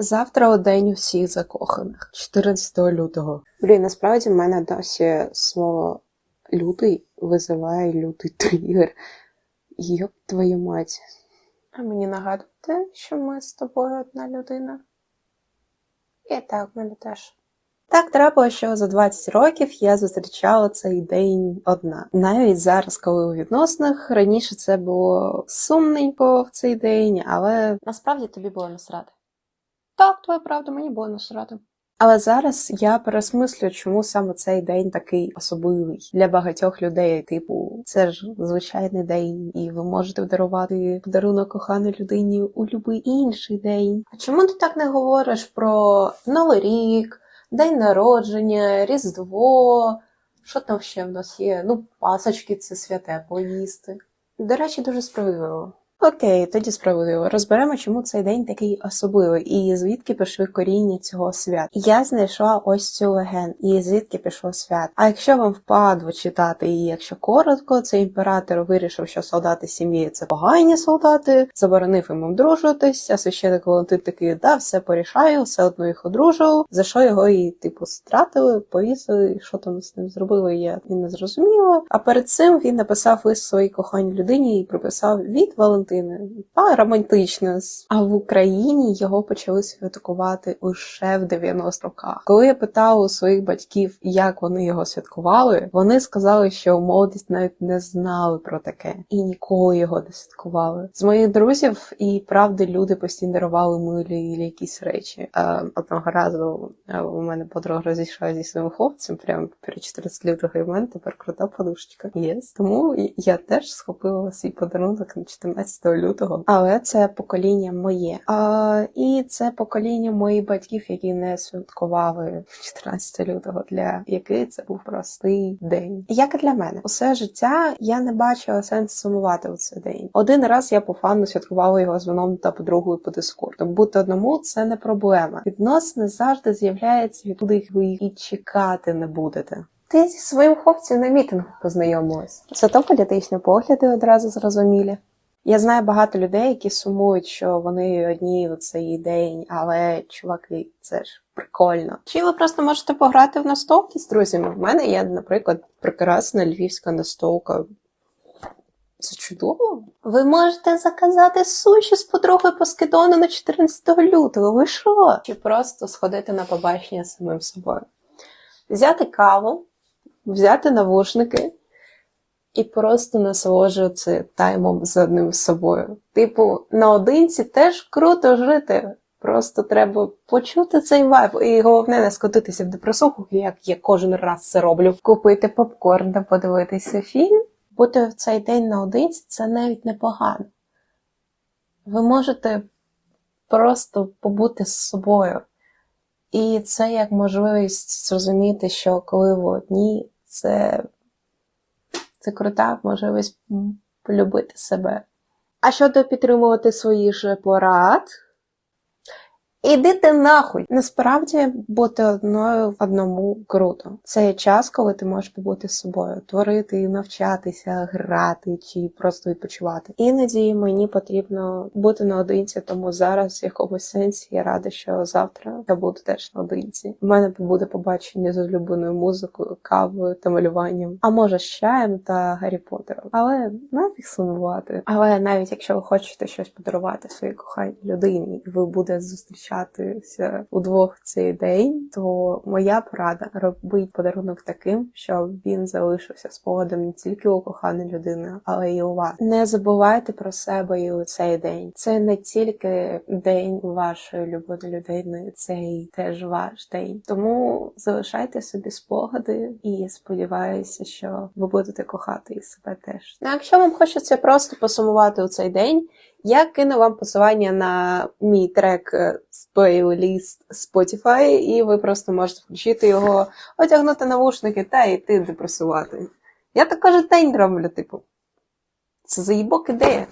Завтра у день усіх закоханих, 14 лютого. Блін, насправді в мене досі слово лютий визиває лютий тригер. Йоп твою мать. А мені нагадувати, що ми з тобою одна людина. І так, в мене теж. Так трапило, що за 20 років я зустрічала цей день одна. Навіть зараз, коли у відносинах, раніше це було сумненько в цей день, але насправді тобі було насрати. Так, твоя правда, мені було насрати. Але зараз я пересмислюю, чому саме цей день такий особливий для багатьох людей. Типу, це ж звичайний день, і ви можете дарувати подарунок коханій людині у будь-який інший день. А чому ти так не говориш про Новий рік, день народження, Різдво? Що там ще в нас є? Ну, пасочки це святе поїсти. До речі, дуже справедливо. Окей, тоді справедливо. Розберемо, чому цей день такий особливий, і звідки пішли коріння цього свята. Я знайшла ось цю легенду, і звідки пішло свят. А якщо вам впадло читати, і якщо коротко, це імператор вирішив, що солдати сім'ї це погані солдати, заборонив їм одружуватись, а священик Валентин такий, да, все порішаю, все одно їх одружував, за що його і типу стратили, повісили, що там з ним зробили, я і не зрозуміла. А перед цим він написав лист своїй коханій людині і приписав від Валентина. А романтично. А в Україні його почали святкувати лише в 90 роках. Коли я питала у своїх батьків, як вони його святкували, вони сказали, що молодість навіть не знали про таке і ніколи його не святкували. З моїх друзів і правди люди постійно дарували милі якісь речі. Е, одного разу е, у мене подруга розійшла зі своїм хлопцем, прямо перед 14 лютого, і в мене тепер крута подушечка. Єс. Тому я теж схопила свій подарунок на 14 лютого. Але це покоління моє. А, і це покоління моїх батьків, які не святкували 14 лютого, для яких це був простий день. Як і для мене, усе життя я не бачила сенсу сумувати у цей день. Один раз я по фану святкувала його з вином та подругою по дискорду. Бути одному це не проблема. Відносини завжди з'являються від куди ви і чекати не будете. Ти зі своїм хлопцем на мітингу познайомилась. Зато політичні погляди одразу зрозумілі. Я знаю багато людей, які сумують, що вони одні у цей день, але чуваки, це ж прикольно. Чи ви просто можете пограти в настолки з друзями? В мене є, наприклад, прекрасна львівська настолка. Це чудово. Ви можете заказати суші з подругою по скидону на 14 лютого. Ви що? Чи просто сходити на побачення з самим собою? Взяти каву, взяти навушники і просто насолоджуватися таймом з одним собою. Типу, наодинці теж круто жити. Просто треба почути цей вайб. І головне не скотитися в депресуху, як я кожен раз це роблю. Купити попкорн та подивитися фільм. Бути в цей день наодинці це навіть непогано. Ви можете просто побути з собою. І це як можливість зрозуміти, що коли ви одні, це це крута можливість полюбити себе. А щодо підтримувати свої ж порад, іди ти нахуй. Насправді бути одною в одному круто. Це час, коли ти можеш побути з собою, творити, навчатися, грати чи просто відпочивати. Іноді мені потрібно бути наодинці, тому зараз в якомусь сенсі я рада, що завтра я буду теж наодинці. У мене буде побачення з улюбленою музикою, кавою та малюванням, а може з чаєм та Гаррі Поттером. Але нафіг сумувати. Але навіть якщо ви хочете щось подарувати своїй коханій людині, і ви будете зустрічатися удвох цей день, то моя порада робить подарунок таким, щоб він залишився спогадом не тільки у коханої людини, але й у вас. Не забувайте про себе і у цей день. Це не тільки день вашої улюбленої людини, це й теж ваш день. Тому залишайте собі спогади і сподіваюся, що ви будете кохати і себе теж. Ну, якщо вам хочеться просто посумувати у цей день. Я кину вам посилання на мій трек е, з плейліст Spotify, і ви просто можете включити його, одягнути навушники та йти депресувати. Я так кожен день роблю, типу. Це заїбок ідея.